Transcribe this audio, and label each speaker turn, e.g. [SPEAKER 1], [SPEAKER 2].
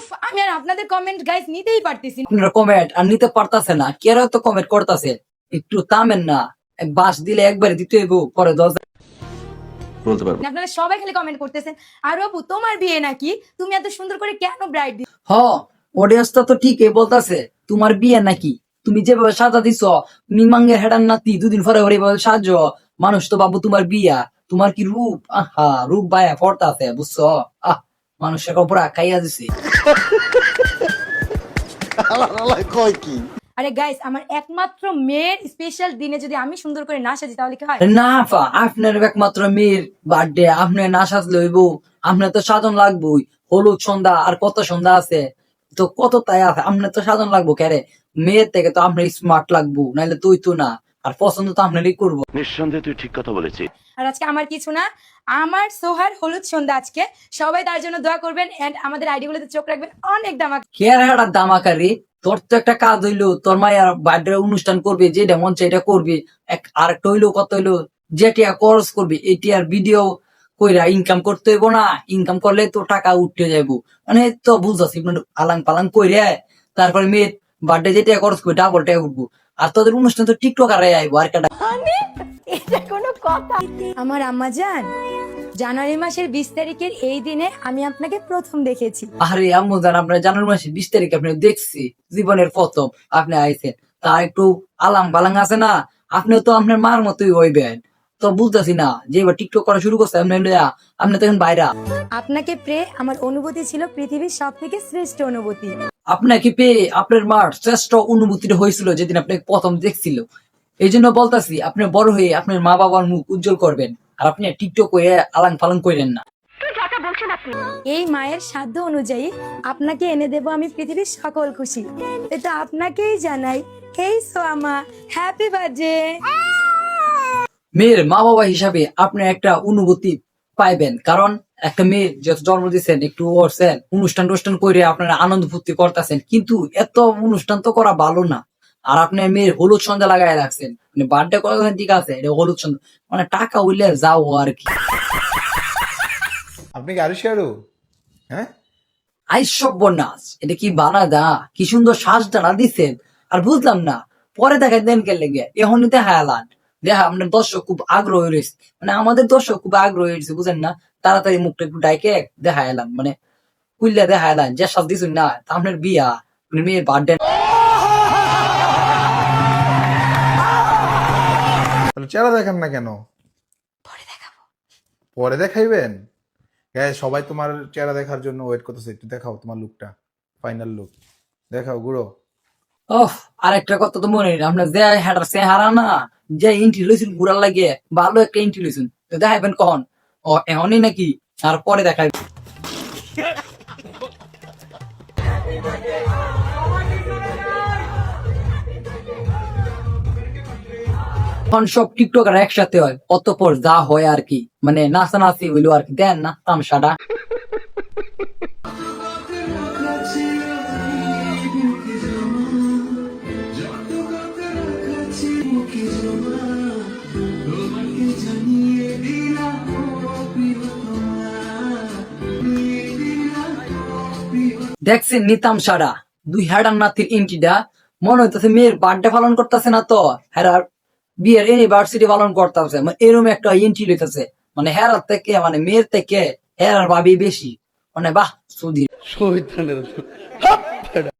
[SPEAKER 1] উফ আমি আর আপনাদের কমেন্ট গাইস নিতেই পারতেছি না।
[SPEAKER 2] আপনারা কমেন্ট আর নিতে পারতাছে না কেরা তো কমেন্ট করতেছে? একটু থামেন না বাস দিলে একবারে দিতে হইব পরে দশ
[SPEAKER 3] বলতে পারব।
[SPEAKER 1] আপনারা সবাই খালি কমেন্ট করতেছেন আর বাবু তোমার বিয়ে নাকি? তুমি এত সুন্দর করে কেন ব্রাইড
[SPEAKER 2] হ অডিয়েন্সটা তো ঠিকই বলতাছে তোমার বিয়ে নাকি? তুমি যেভাবে সাজা দিছ মিমাঙ্গের হেডার নাতি দুদিন পরে ওরে এভাবে সাজ। মানুষ তো বাবু তোমার বিয়া তোমার কি রূপ? আহা রূপ বায়া পড়তাছে বুঝছ? আহ মানুষের কপড়া খাইয়া দিছে।
[SPEAKER 3] কয় কি?
[SPEAKER 1] আরে গাইস আমার একমাত্র মেয়ের স্পেশাল দিনে যদি আমি সুন্দর করে না সাজি তাহলে কি হয়?
[SPEAKER 2] না আপা আপনার একমাত্র মেয়ের বার্থডে আপনি না সাজলে হইব। আপনার তো সাধন লাগবই। হলুদ সন্ধ্যা আর কত সন্ধ্যা আছে? তো কত তাই আছে? আপনার তো সাধন লাগবো কেরে মেয়ের থেকে তো আপনার স্মার্ট লাগবো নাহলে তুই তো না। আর পছন্দ তো আপনারই করব।
[SPEAKER 3] নিঃসন্দেহে তুই ঠিক কথা বলেছিস।
[SPEAKER 1] আর আজকে আমার কিছু না আমার সোহার হলুদ সন্ধ্যা আজকে। সবাই তার জন্য দোয়া করবেন এন্ড আমাদের আইডি গুলোতে চোখ রাখবেন অনেক দামাক।
[SPEAKER 2] কেয়ার হাড়া দামাকারি তোর তো একটা কাজ হইল তোর মায়ের বার্থডে অনুষ্ঠান করবে যেটা মন চাই এটা করবি এক আরেকটা হইল কত হইল যেটা খরচ করবি এটি আর ভিডিও কইরা ইনকাম করতে হইব না ইনকাম করলে তো টাকা উঠতে যাইব। মানে তো বুঝাছি আলাং পালাং কইরে তারপরে মেয়ে বার্থডে যেটা খরচ করবি ডাবল টাকা উঠবো। আর তোদের অনুষ্ঠান তো টিকটক আর আইবো আর কাটা
[SPEAKER 1] এটা কোনো কথা। আমার আম্মা জান জানুয়ারি মাসের বিশ তারিখের এই দিনে আমি আপনাকে প্রথম দেখেছি।
[SPEAKER 2] আরে আম্মু জান আপনার জানুয়ারি মাসে বিশ তারিখে আপনি দেখছি জীবনের প্রথম। আপনি আইছেন। তা একটু আলাম পালাং আছে না? আপনি তো আপনার মার মতোই হইবেন। তো বুঝতেছি না যে এবার টিকটক করা শুরু করছে আপনি লইয়া, আপনি তো এখন বাইরা।
[SPEAKER 1] আপনাকে প্রে আমার অনুভূতি ছিল পৃথিবীর সব থেকে শ্রেষ্ঠ অনুভূতি।
[SPEAKER 2] আপনাকে পেয়ে আপনার মার শ্রেষ্ঠ অনুভূতিটা হয়েছিল যেদিন আপনাকে প্রথম দেখছিল। এই জন্য বলতাছি আপনি বড় হয়ে আপনার মা বাবার মুখ উজ্জ্বল করবেন আর আপনি টিকটক করে আলাং পালাং করেন না।
[SPEAKER 1] এই মায়ের সাধ্য অনুযায়ী আপনাকে এনে দেব আমি পৃথিবীর সকল খুশি। এটা আপনাকেই জানাই। এই সোয়ামা হ্যাপি বার্থডে
[SPEAKER 2] মেয়ের মা বাবা হিসাবে আপনি একটা অনুভূতি পাইবেন কারণ একটা মেয়ে যত জন্ম দিচ্ছেন একটু করছেন অনুষ্ঠান টুষ্ঠান করে আপনারা আনন্দ ফুর্তি করতেছেন কিন্তু এত অনুষ্ঠান তো করা ভালো না। আর আপনার মেয়ের হলুদ সন্ধ্যা লাগাই রাখছেন। মানে বার্থডে করেছেন ঠিক আছে এটা হলুদ সন্ধ্যা। মানে টাকা উইলে যাও আর কি
[SPEAKER 4] আপনি কি আরও শেয়ারু হ্যাঁ?
[SPEAKER 2] আই সব্যনাশ এটা কি বানা দা কি সুন্দর শ্বাস দানা দিচ্ছেন আর বুঝলাম না পরে দেখাই দেন কে লেগে এখনই দেখা এলান দেখা আপনার দর্শক খুব আগ্রহ রয়েছে। মানে আমাদের দর্শক খুব আগ্রহ হয়েছে বুঝেন না? তাড়াতাড়ি মুখটা একটু ডাইকে দেখা এলাম মানে কুইল্লা দেখা এলাম যে সব দিছুন না তা আপনার বিয়া আপনার মেয়ের বার্থডে
[SPEAKER 4] চেহারা দেখান না কেন?
[SPEAKER 1] পরে দেখাবো।
[SPEAKER 4] পরে দেখাইবেন? হ্যাঁ সবাই তোমার চেহারা দেখার জন্য ওয়েট করতেছে একটু দেখাও তোমার লুকটা ফাইনাল লুক দেখাও গুড়ো।
[SPEAKER 2] ওহ আরেকটা কথা তো মনে নেই আপনার যে হেটার সে হারা না যে ইন্টি লইছেন ঘুরার লাগে ভালো একটা ইন্টি লইছেন তো দেখাইবেন কখন? ও এমনই নাকি? আর পরে দেখাই এখন সব টিকটকার একসাথে হয়, অতপর যা হয় আর কি। মানে নাচানাচি হইল আর কি। দেন না, তামসাটা। দেখছেন নিতাম সারা। দুই হ্যাডার নাতির ইন্টিডা মনে হইতেছে মেয়ের বার্থডে পালন করতেছে না তো। হেরার বিয়ের ইউনিভার্সিটি পালন করতেছে। মানে এরম একটা ইন্টি লইতেছে মানে হেরার থেকে মানে মেয়ের থেকে হেরার ভাবি বেশি। মানে বাহ, সুধীর।